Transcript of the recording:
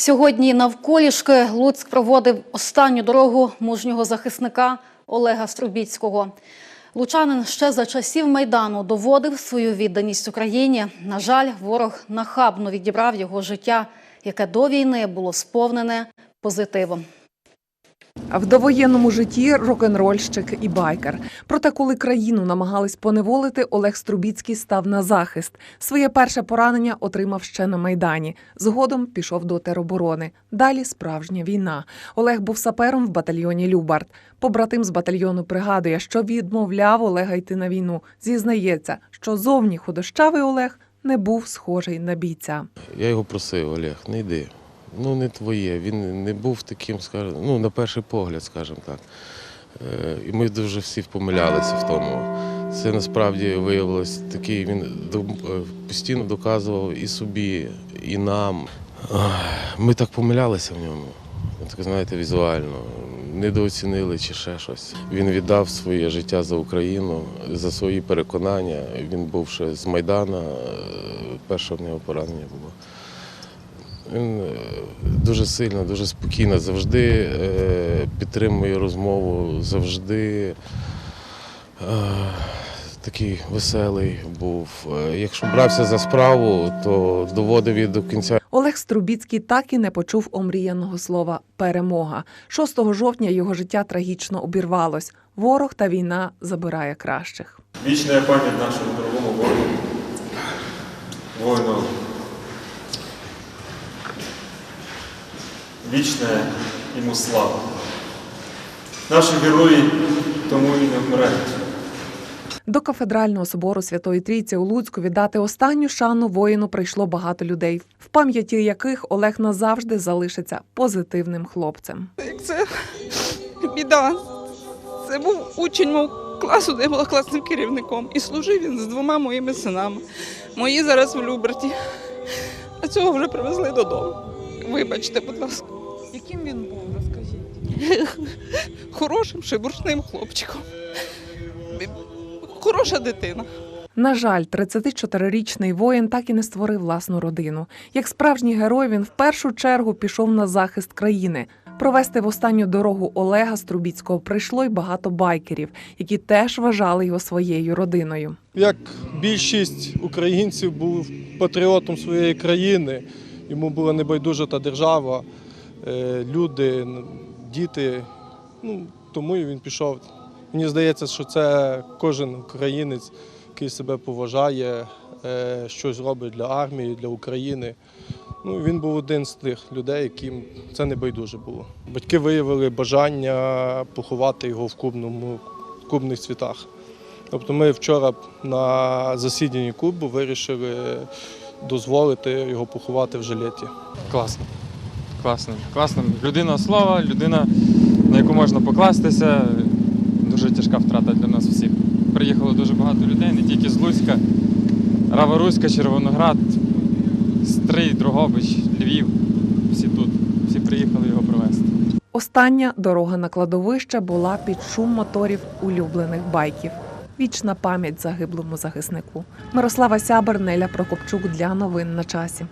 Сьогодні навколішки Луцьк проводив останню дорогу мужнього захисника Олега Струбіцького. Лучанин ще за часів Майдану доводив свою відданість Україні. На жаль, ворог нахабно відібрав його життя, яке до війни було сповнене позитивом. В довоєнному житті рок-н-рольщик і байкер. Проте, коли країну намагались поневолити, Олег Струбіцький став на захист. Своє перше поранення отримав ще на майдані. Згодом пішов до тероборони. Далі справжня війна. Олег був сапером в батальйоні Любард. Побратим з батальйону пригадує, що відмовляв Олега йти на війну. Зізнається, що зовні худощавий Олег не був схожий на бійця. Я його просив, Олег, не йди. Ну, не твоє. Він не був таким, скажімо, ну, на перший погляд, скажімо так. Е, І ми дуже всі помилялися в тому. Це насправді виявилось такий, він е, постійно доказував і собі, і нам. Ми так помилялися в ньому. Так, знаєте, візуально. Недооцінили чи ще щось. Він віддав своє життя за Україну, за свої переконання. Він був ще з Майдана, е, перше в нього поранення було. Він е, дуже сильно, дуже спокійно, завжди е, підтримує розмову, завжди е, такий веселий був. Якщо брався за справу, то доводив її до кінця. Олег Струбіцький так і не почув омріяного слова перемога. 6 жовтня його життя трагічно обірвалось. Ворог та війна забирає кращих. Вічна пам'ять нашому дорогому воїну. Воїну. Вічна йому слава. Наші герої тому і не вмирають. До кафедрального собору Святої Трійці у Луцьку віддати останню шану воїну прийшло багато людей, в пам'яті яких Олег назавжди залишиться позитивним хлопцем. Як це біда. Це був учень мого класу, де я була класним керівником. І служив він з двома моїми синами. Мої зараз в Люберті. А цього вже привезли додому. Вибачте, будь ласка. Яким він був, розкажіть? Хорошим, шибуршним хлопчиком. Хороша дитина. На жаль, 34-річний воїн так і не створив власну родину. Як справжній герой, він в першу чергу пішов на захист країни. Провести в останню дорогу Олега Струбіцького прийшло й багато байкерів, які теж вважали його своєю родиною. Як більшість українців був патріотом своєї країни, йому була небайдужа та держава, люди, діти. Ну, тому і він пішов. Мені здається, що це кожен українець, який себе поважає, е, щось робить для армії, для України. Ну, він був один з тих людей, яким це не байдуже було. Батьки виявили бажання поховати його в кубному, кубних цвітах. Тобто ми вчора на засіданні клубу вирішили дозволити його поховати в жилеті. Класно. Класно. Класно. Людина слава, людина, на яку можна покластися. Дуже тяжка втрата для нас всіх. Приїхало дуже багато людей, не тільки з Луцька, Рава-Руська, Червоноград, Стрий, Дрогобич, Львів. Всі тут. Всі приїхали його провести. Остання дорога на кладовище була під шум моторів улюблених байків. Вічна пам'ять загиблому захиснику. Мирослава Сябер, Неля Прокопчук для новин на часі.